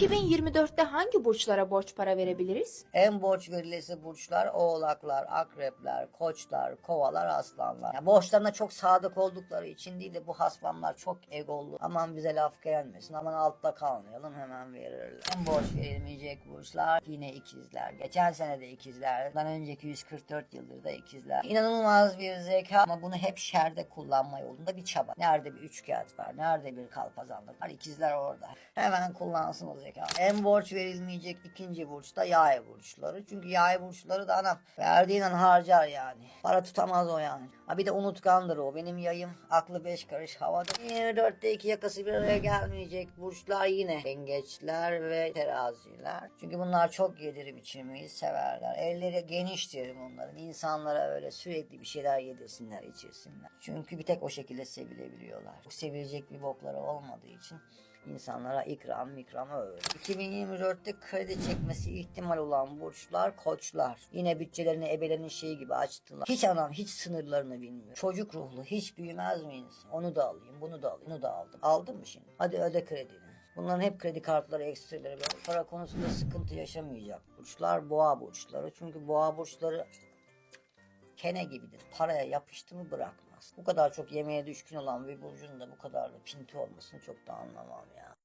2024'te hangi burçlara borç para verebiliriz? En borç verilesi burçlar oğlaklar, akrepler, koçlar, kovalar, aslanlar. Ya borçlarına çok sadık oldukları için değil de bu haslamlar çok egolu. Aman bize laf gelmesin, aman altta kalmayalım hemen verirler. En borç verilmeyecek burçlar yine ikizler. Geçen sene de ikizler. Bundan önceki 144 yıldır da ikizler. İnanılmaz bir zeka ama bunu hep şerde kullanma yolunda bir çaba. Nerede bir üçkağıt var, nerede bir kalpazanlık var. İkizler orada. Hemen kullansın o zeka. En borç verilmeyecek ikinci burç da yay burçları. Çünkü yay burçları da anam verdiğin an harcar yani. Para tutamaz o yani. Ha bir de unutkandır o. Benim yayım aklı beş karış havada. 24'te iki yakası bir araya gelmeyecek burçlar yine. Yengeçler ve teraziler. Çünkü bunlar çok yedirim içirmeyi severler. Elleri geniştir bunların. İnsanlara öyle sürekli bir şeyler yedirsinler, içirsinler. Çünkü bir tek o şekilde sevilebiliyorlar. Sevilecek bir bokları olmadığı için insanlara ikram mikram öyle. 2024'te kredi çekmesi ihtimal olan burçlar koçlar. Yine bütçelerini ebelerin şeyi gibi açtılar. Hiç anam hiç sınırlarını bilmiyor. Çocuk ruhlu hiç büyümez mi insan? Onu da alayım bunu da alayım bunu da aldım. Aldın mı şimdi? Hadi öde kredini. Bunların hep kredi kartları ekstreleri böyle para konusunda sıkıntı yaşamayacak burçlar boğa burçları. Çünkü boğa burçları kene gibidir. Paraya yapıştı mı Bu kadar çok yemeğe düşkün olan bir burcun da bu kadar da pinti olmasını çok da anlamam ya.